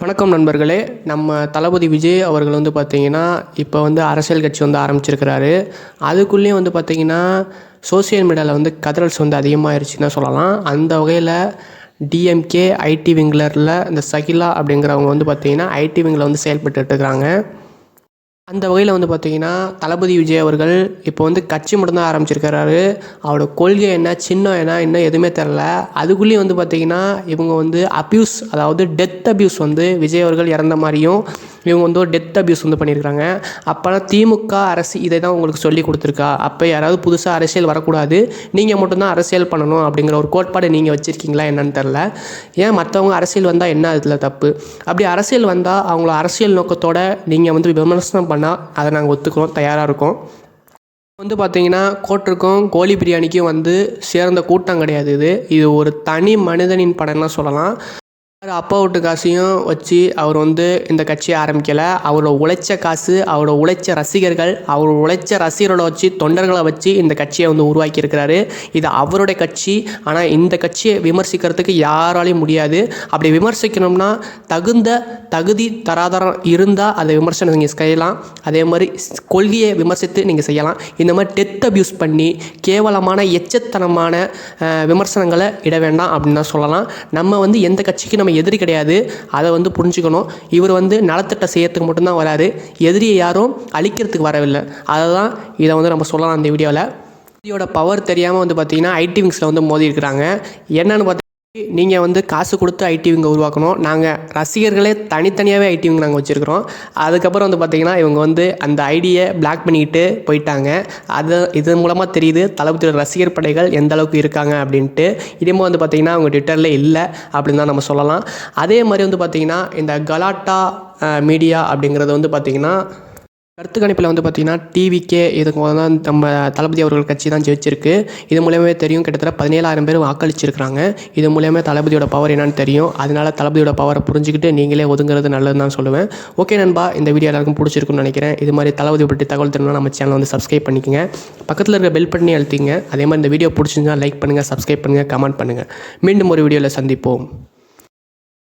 வணக்கம் நண்பர்களே. நம்ம தளபதி விஜய் அவர்கள் வந்து பார்த்திங்கன்னா இப்போ வந்து அரசியல் கட்சி வந்து ஆரம்பிச்சிருக்கிறாரு. அதுக்குள்ளேயும் வந்து பார்த்தீங்கன்னா சோஷியல் மீடியாவில் வந்து கதறல்ஸ் வந்து அதிகமாகிருச்சுன்னு சொல்லலாம். அந்த வகையில் டிஎம்கே ஐடி விங்லரில் இந்த சகிலா அப்படிங்கிறவங்க வந்து பார்த்திங்கன்னா ஐடி விங்கில் வந்து செயல்பட்டுட்டு இருக்கிறாங்க அந்த வகையில் வந்து பார்த்தீங்கன்னா தளபதி விஜய் அவர்கள் இப்போ வந்து கட்சி மட்டும்தான் ஆரம்பிச்சிருக்கிறாரு. அவரோட கொள்கை என்ன சின்னம் என்ன இன்னும் எதுவுமே தெரில அதுக்குள்ளேயும் வந்து பார்த்தீங்கன்னா இவங்க வந்து அப்யூஸ் அதாவது டெத் அப்யூஸ் வந்து விஜய் அவர்கள் இறந்த மாதிரியும் இவங்க வந்து ஒரு டெத் அப்யூஸ் வந்து பண்ணியிருக்காங்க அப்போலாம் திமுக அரசு இதை தான் உங்களுக்கு சொல்லி கொடுத்துருக்கா? அப்போ யாராவது புதுசாக அரசியல் வரக்கூடாது. நீங்கள் மட்டும்தான் அரசியல் பண்ணணும் அப்படிங்கிற ஒரு கோட்பாடு நீங்கள் வச்சுருக்கீங்களா என்னன்னு தெரில ஏன் மற்றவங்க அரசியல் வந்தால் என்ன இதில் தப்பு? அப்படி அரசியல் வந்தால் அவங்கள அரசியல் நோக்கத்தோட நீங்கள் வந்து விமர்சனம் பண்ணால் அதை நாங்கள் ஒத்துக்கிறோம் தயாராக இருக்கோம். வந்து பார்த்தீங்கன்னா கோட்டிற்கும் கோழி பிரியாணிக்கும் வந்து சேர்ந்த கூட்டம் கிடையாது இது. இது ஒரு தனி மனிதனின் படம்லாம் சொல்லலாம். அப்பா வீட்டு காசையும் வச்சு அவர் வந்து இந்த கட்சியை ஆரம்பிக்கலை. அவரோட உழைச்ச காசு அவரோட உழைச்ச ரசிகர்கள் அவர் உழைச்ச ரசிகர்களை வச்சு தொண்டர்களை வச்சு இந்த கட்சியை வந்து உருவாக்கியிருக்கிறாரு. இது அவருடைய கட்சி. ஆனால் இந்த கட்சியை விமர்சிக்கிறதுக்கு யாராலையும் முடியாது. அப்படி விமர்சிக்கணும்னா தகுந்த தகுதி தராதரம் இருந்தால் அதை விமர்சனம் நீங்கள் செய்யலாம். அதே மாதிரி ஸ்- கொள்கையை விமர்சித்து நீங்கள் செய்யலாம். இந்த மாதிரி டெத் அப்யூஸ் பண்ணி கேவலமான எச்சத்தனமான விமர்சனங்களை இட வேண்டாம் அப்படின்னு தான் சொல்லலாம். நம்ம வந்து எந்த கட்சிக்கு நம்ம எதிரி கிடையாது. அதை வந்து புரிஞ்சுக்கணும். இவர் வந்து நலத்திட்ட செய்யறதுக்கு மட்டும்தான் வராரு. எதிரியை யாரும் அழிக்கிறதுக்கு வரவில்லை. அதை தான் இதை வந்து நம்ம சொல்லலாம் இந்த வீடியோவில். இதோட பவர் தெரியாமல் வந்து பார்த்தீங்கன்னா ஐடி விங்ஸில் வந்து மோதி இருக்கிறாங்க என்னன்னு பார்த்தீங்கன்னா நீங்கள் வந்து காசு கொடுத்து ஐடி விங்கை உருவாக்கணும். நாங்கள் ரசிகர்களே தனித்தனியாகவே ஐடி நாங்கள் வச்சுருக்கிறோம். அதுக்கப்புறம் வந்து பார்த்திங்கன்னா இவங்க வந்து அந்த ஐடியை பிளாக் பண்ணிக்கிட்டு போயிட்டாங்க. அது இதன் மூலமாக தெரியுது தளபதியோட ரசிகர் படைகள் எந்த அளவுக்கு இருக்காங்க அப்படின்ட்டு. இனிமேல் வந்து பார்த்திங்கன்னா அவங்க ட்விட்டரில் இல்லை அப்படின்னு தான் நம்ம சொல்லலாம். அதே மாதிரி வந்து பார்த்தீங்கன்னா இந்த கலாட்டா மீடியா அப்படிங்கிறது வந்து பார்த்திங்கன்னா கருத்து கணிப்பில் வந்து பார்த்தீங்கன்னா டிவிக்கே இதுக்கு தான் நம்ம தளபதி அவர்கள் கட்சி தான் ஜெயிச்சிருக்கு. இது மூலியமே தெரியும் கிட்டத்தட்ட பதினேழாயிரம் பேர் வாக்களிச்சிருக்கிறாங்க. இது மூலியமே தளபதியோட பவர் என்னன்னு தெரியும். அதனால தளபதியோட பவரை புரிஞ்சுக்கிட்டு நீங்களே ஒதுங்குறது நல்லதுன்னு தான் சொல்லுவேன். ஓகே நண்பா இந்த வீடியோ எல்லாருக்கும் பிடிச்சிருக்குன்னு நினைக்கிறேன். இது மாதிரி தளபதி பற்றி தகவல் தெரியணும்னா நம்ம சேனல் வந்து சப்ஸ்கிரைப் பண்ணிக்கங்க. பக்கத்தில் இருக்க பெல் பண்ணி அழுத்திங்க. அதே மாதிரி இந்த வீடியோ பிடிச்சிருந்தா லைக் பண்ணுங்கள் சப்ஸ்கிரைப் பண்ணுங்கள் கமெண்ட் பண்ணுங்கள் மீண்டும் ஒரு வீடியோவில் சந்திப்போம்.